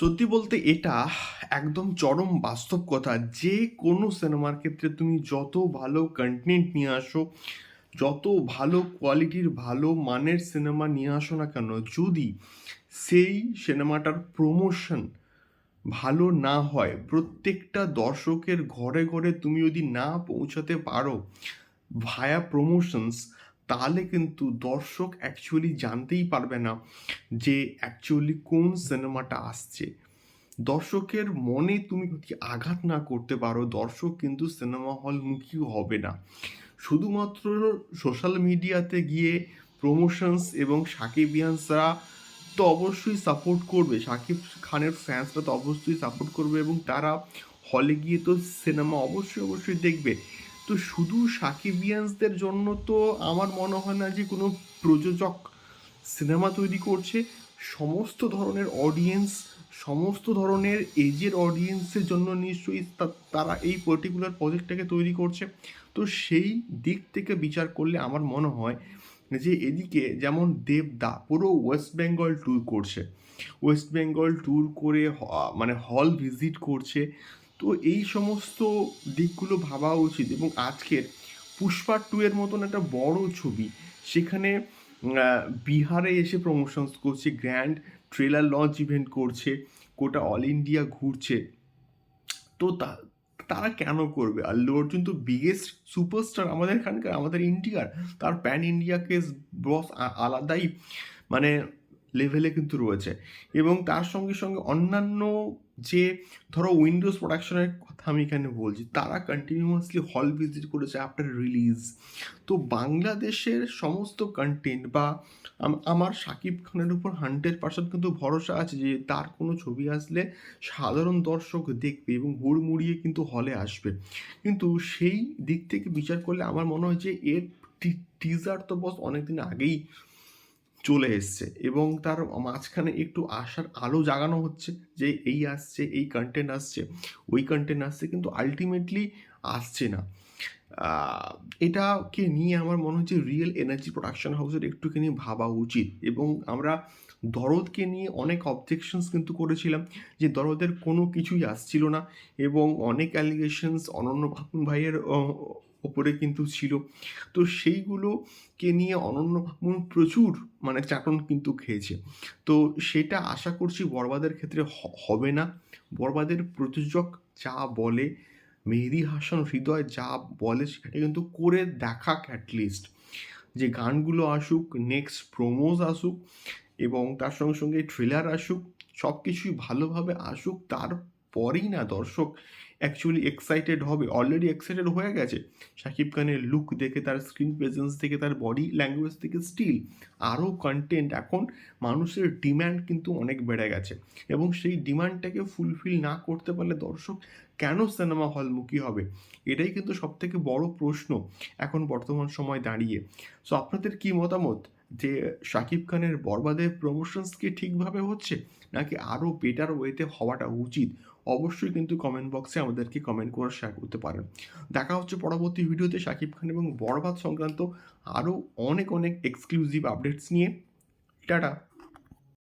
সত্যি বলতে এটা একদম চরম বাস্তব কথা। যে কোনো সিনেমার ক্ষেত্রে তুমি যত ভালো কন্টেন্ট নিয়ে আসো, যত ভালো কোয়ালিটির ভালো মানের সিনেমা নিয়ে আসো না কেন, যদি সেই সিনেমাটার প্রমোশন ভালো না হয়, প্রত্যেকটা দর্শকের ঘরে ঘরে তুমি যদি না পৌঁছাতে পারো ভায়া প্রমোশনস তাহলে কিন্তু দর্শক অ্যাকচুয়ালি জানতেই পারবে না যে অ্যাকচুয়ালি কোন সিনেমাটা আসছে। দর্শকের মনে তুমি যদি আঘাত না করতে পারো, দর্শক কিন্তু সিনেমা হলমুখী হবে না। শুধুমাত্র সোশ্যাল মিডিয়াতে গিয়ে প্রমোশনস এবং সাকিবিয়ানসরা তো অবশ্যই সাপোর্ট করবে, সাকিব খানের ফ্যান্সরা তো অবশ্যই সাপোর্ট করবে এবং তারা হলে গিয়ে তো সিনেমা অবশ্যই অবশ্যই দেখবে। তো শুধু সাকিবিয়ানসদের জন্য তো আমার মনে হয় না যে কোনো প্রযোজক সিনেমা তৈরি করছে। সমস্ত ধরনের অডিয়েন্স সমস্ত ধরনের এজের অডিয়েন্সের জন্য নিশ্চয়ই তারা এই পার্টিকুলার প্রজেক্টটাকে তৈরি করছে। তো সেই দিক থেকে বিচার করলে আমার মনে হয় যে এদিকে যেমন দেবদা পুরো ওয়েস্ট বেঙ্গল ট্যুর করছে। ওয়েস্ট বেঙ্গল ট্যুর করে মানে হল ভিজিট করছে। তো এই সমস্ত দিকগুলো ভাবা উচিত এবং আজকের পুষ্পা টু এর মতন একটা বড় ছবি, সেখানে বিহারে এসে প্রমোশনস করছে গ্র্যান্ড ট্রেলার লঞ্চ ইভেন্ট করছে, গোটা অল ইন্ডিয়া ঘুরছে। তো তা, তারা কেন করবে? আল্লু অর্জুন তো বিগেস্ট সুপারস্টার আমাদের এখানকার, আমাদের ইন্ডিয়ার তার প্যান ইন্ডিয়াকে বস আলাদাই মানে লেভেলে কিন্তু রয়েছে। এবং তার সঙ্গে সঙ্গে অন্যান্য যে ধরো উইন্ডোজ প্রোডাকশনের কথা আমি এখানে বলছি, তারা কন্টিনিউয়াসলি হল ভিজিট করেছে আফটার রিলিজ তো বাংলাদেশের সমস্ত কন্টেন্ট বা আমার শাকিব খানের উপর হান্ড্রেড পার্সেন্ট কিন্তু ভরসা আছে যে তার কোনো ছবি আসলে সাধারণ দর্শক দেখবে এবং হুড়মুড়িয়ে কিন্তু হলে আসবে। কিন্তু সেই দিক থেকে বিচার করলে আমার মনে হয় যে এর টিজার তো বস অনেকদিন আগেই চলে এসছে এবং তার মাঝখানে একটু আশার আলো জাগানো হচ্ছে যে এই আসছে, এই কন্টেন্ট আসছে, ওই কন্টেন্ট আসছে কিন্তু আলটিমেটলি আসছে না। এটাকে নিয়ে আমার মনে হচ্ছে রিয়েল এনার্জি প্রোডাকশন হাউসের একটুখানি ভাবা উচিত এবং আমরা দরদকে নিয়ে অনেক অবজেকশনস কিন্তু করেছিলাম যে দরদের কোনো কিছুই আসছিল না এবং অনেক অ্যালিগেশনস অনন্য ভাইয়ের ওপরে কিন্তু ছিল। তো সেইগুলোকে নিয়ে অনন্য প্রচুর মানে চাটন কিন্তু খেয়েছে। তো সেটা আশা করছি বরবাদের ক্ষেত্রে হবে না। বরবাদের প্রযোজক যা বলে, মেহেদি হাসান হৃদয় যা বলে, সেটা কিন্তু করে দেখাক অ্যাটলিস্ট যে গানগুলো আসুক নেক্সট প্রোমোজ আসুক এবং তার সঙ্গে সঙ্গে ট্রেলার আসুক সব কিছুই ভালোভাবে আসুক তারপরেই না দর্শক অ্যাকচুয়ালি এক্সাইটেড হবে অলরেডি এক্সাইটেড হয়ে গেছে। শাকিব খানের লুক দেখে, তার স্ক্রিন প্রেজেন্স থেকে তার বডি ল্যাঙ্গুয়েজ থেকে স্টিল আরও কন্টেন্ট এখন মানুষের ডিম্যান্ড কিন্তু অনেক বেড়ে গেছে এবং সেই ডিমান্ডটাকে ফুলফিল না করতে পারলে দর্শক কেন সিনেমা হলমুখী হবে? এটাই কিন্তু সব থেকে বড় প্রশ্ন এখন বর্তমান সময় দাঁড়িয়ে। সো আপনাদের কি মতামত? যে শাকিব খানের বরবাদের প্রমোশনস কি ঠিকভাবে হচ্ছে, নাকি আরও বেটার ওয়েতে হওয়াটা উচিত? অবশ্যই কিন্তু কমেন্ট বক্সে আমাদেরকে কমেন্ট করে শেয়ার করতে পারেন। দেখা হচ্ছে পরবর্তী ভিডিওতে শাকিব খান এবং বরবাদ সংক্রান্ত আরও অনেক অনেক এক্সক্লুসিভ আপডেটস নিয়ে। টাটা!